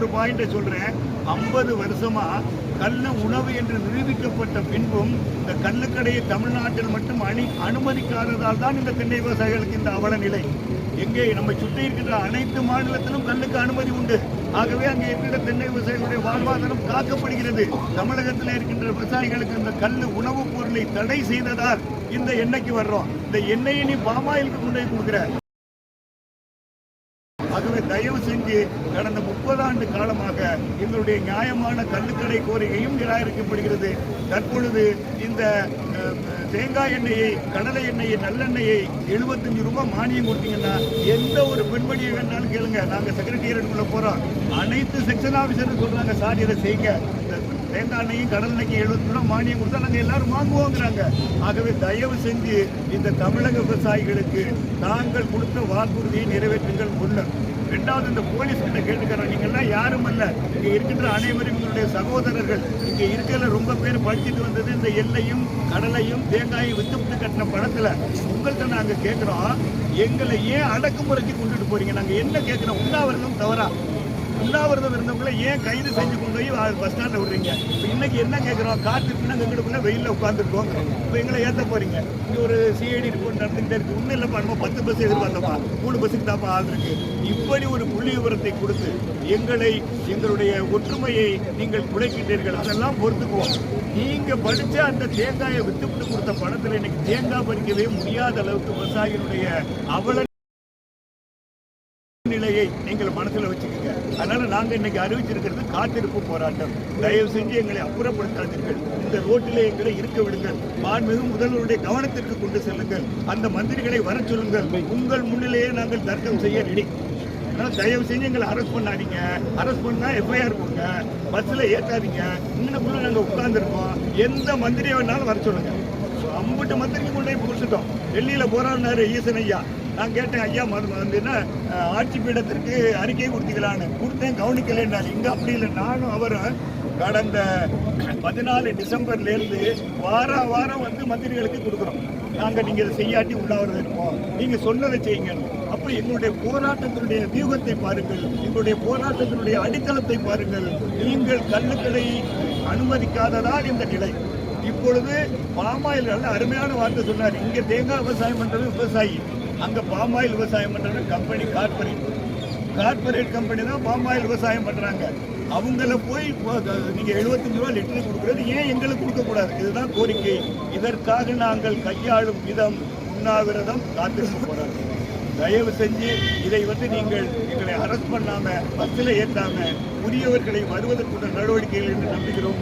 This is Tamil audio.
ஒரு பாயிண்ட சொல்கிறேன் ஐம்பது வருஷமா கள்ள உணவு என்று நிரூபிக்கப்பட்ட பின்பும் இந்த கள்ளுக்கடையை தமிழ்நாட்டில் மட்டும் அணி அனுமதிக்காததால் தான் இந்த தென்னை விவசாயிகளுக்கு இந்த அவல நிலை. எங்கே நம்ம சுற்றி இருக்கின்ற அனைத்து மாநிலத்திலும் கல்லுக்கு அனுமதி உண்டு. ஆகவே அங்கே இருக்கின்ற தென்னை விவசாயிகளுடைய வாழ்வாதாரம் காக்கப்படுகிறது. தமிழகத்தில் இருக்கின்ற விவசாயிகளுக்கு இந்த கல் உணவுப் பொருளை தடை செய்ததால் இந்த எண்ணெய்க்கு வர்றோம். இந்த எண்ணெயை நீ பாமாயிலுக்கு கொண்டு போய் கொடுக்குற. ஆகவே தயவு செஞ்சு கடந்த முப்பது ஆண்டு காலமாக எங்களுடைய நியாயமான கல்லுக்கடை கோரிக்கையும் நிராகரிக்கப்படுகிறது. தற்பொழுது இந்த தேங்காய் எண்ணெயை கடலை எண்ணெயை நல்லெண்ணெயை எழுபத்தஞ்சு ரூபாய் மானியம் கொடுத்தீங்கன்னா எந்த ஒரு பெண்மணியை வேணாலும் கேளுங்க. நாங்கள் செக்ரட்டரியேட்டுக்குள்ள போகிறோம் அனைத்து செக்ஷன் ஆஃபீஸரும் சொல்றாங்க சார் இதை செய்யுங்க. இந்த தேங்காய் கடல் அன்னைக்கு எழுபது ரூபாய் மானியம் கொடுத்தா நாங்கள் எல்லாரும் வாங்குவோங்கிறாங்க. ஆகவே தயவு செஞ்சு இந்த தமிழக விவசாயிகளுக்கு தாங்கள் கொடுத்த வாக்குறுதியை நிறைவேற்றுங்கள் முன்னர். ரெண்டாவது இந்த போலீஸ் கிட்ட கேட்டுக்கிறோம் நீங்கள்லாம் யாரும் அல்ல. இங்கே இருக்கின்ற அனைவரும் எங்களுடைய சகோதரர்கள். இங்கே இருக்கிற ரொம்ப பேர் படிச்சுட்டு வந்தது இந்த எல்லையும் கடலையும் தேங்காயும் வித்துவிட்டு கட்டின படத்தில் உங்கள்கிட்ட நாங்கள் கேட்குறோம் எங்களை ஏன் அடக்குமுறைக்கு கொண்டுட்டு போறீங்க? நாங்கள் என்ன கேட்குறோம் உண்ணாவிரதம் தவறா? உண்ணாவிரதம் இருந்தவங்களை ஏன் கைது செஞ்சு கொண்டு போய் பஸ் ஸ்டாண்டில் விடுறீங்க? இப்போ இன்னைக்கு என்ன கேட்குறோம் காற்று பின்னாங்க எங்களுக்குள்ள வெயிலில் உட்காந்துருக்கோம் இப்போ எங்களை ஏற்ற போறீங்க. இங்கே ஒரு சிஐடி ரிப்போர்ட் நடந்துகிட்டே இருக்கு. ஒன்றும் இல்லைப்பா நம்ம பத்து பஸ் எதிர்பார்த்தப்பா மூணு பஸ்ஸுக்கு தாப்பா ஆள் இருக்கு. இப்படி ஒரு புள்ளி விவரத்தை கொடுத்து எங்களை எங்களுடைய ஒற்றுமையை நீங்கள் குலைக்கின்றீர்கள் அதெல்லாம் பொறுத்துக்குவோம். நீங்க படிச்ச அந்த தேங்காயை வித்துவிட்டு கொடுத்த பணத்துல இன்னைக்கு தேங்காய் பறிக்கவே முடியாத அளவுக்கு விவசாயிகளுடைய அவல நிலையை நீங்கள் மனசில் வச்சுக்கோங்க. அதனால நாங்க இன்னைக்கு அறிவிச்சிருக்கிறது காத்திருப்பு போராட்டம். தயவு செஞ்சு எங்களை அப்புறப்படுத்தாதீர்கள். இந்த ரோட்டிலே எங்களை இருக்க விடுங்கள். மாண்புமிகு முதல்வருடைய கவனத்திற்கு கொண்டு செல்லுங்கள். அந்த மந்திரிகளை வர சொல்லுங்கள். உங்கள் முன்னிலேயே நாங்கள் தர்க்கம் செய்ய ரெடி அதனால தயவு செஞ்சு எங்களை அரெஸ்ட் பண்ணாதீங்க. அரெஸ்ட் பண்ணா எஃப்ஐஆர் கொடுங்க பஸ்ல ஏற்றாதீங்க இன்னும் நாங்கள் உட்கார்ந்துருக்கோம். எந்த மந்திரியை வேணாலும் வர சொல்லுங்க. அம்புட்டு மந்திரிக்கு கொண்டு போய் கொடுத்துட்டோம் டெல்லியில் போராடினாரு ஈசன் ஐயா. நான் கேட்டேன் ஐயா மது என்ன ஆட்சி பீடத்திற்கு அறிக்கை கொடுத்தீங்களான்னு? கொடுத்தேன் கவனிக்கலைன்னாரு இங்கே அப்படி இல்லை. நானும் அவரும் கடந்த பதினாலு டிசம்பர்லேருந்து வார வாரம் வந்து மந்திரிகளுக்கு கொடுக்குறோம். நாங்கள் நீங்கள் இதை செய்யாட்டி உள்ளாவது இருப்போம் நீங்கள் சொன்னதை செய்யுங்க. அப்போ எங்களுடைய போராட்டத்தினுடைய வியூகத்தை பாருங்கள். எங்களுடைய போராட்டத்தினுடைய அடித்தளத்தை பாருங்கள். நீங்கள் கல்லுக்களை அனுமதிக்காததால் இந்த நிலை. இப்பொழுது பாமாயில் நல்ல அருமையான வார்த்தை சொன்னார். இங்க தேங்காய் விவசாயம் பண்றது விவசாயி. அங்க பாமாயில் விவசாயம் பண்றது கம்பெனி கார்பரேட் கார்பரேட் கம்பெனி தான் பாமாயில் விவசாயம் பண்றாங்க. அவங்கள போய் நீங்க 75 ரூபாய் லிட்டர் கொடுக்குறது ஏன் எங்களுக்கு கொடுக்க கூடாது? இதுதான் கோரிக்கை. இதற்காக நாங்கள் கையாளும் விதம் உண்ணாவிரதம் காத்திருக்க போறாங்க தயவு செஞ்சு இதை வந்து நீங்கள் எங்களை அரெஸ்ட் பண்ணாம பஸ்ஸில் ஏற்றாம உரியவர்களை வருவதற்குள்ள நடவடிக்கைகள் என்று நம்புகிறோம்.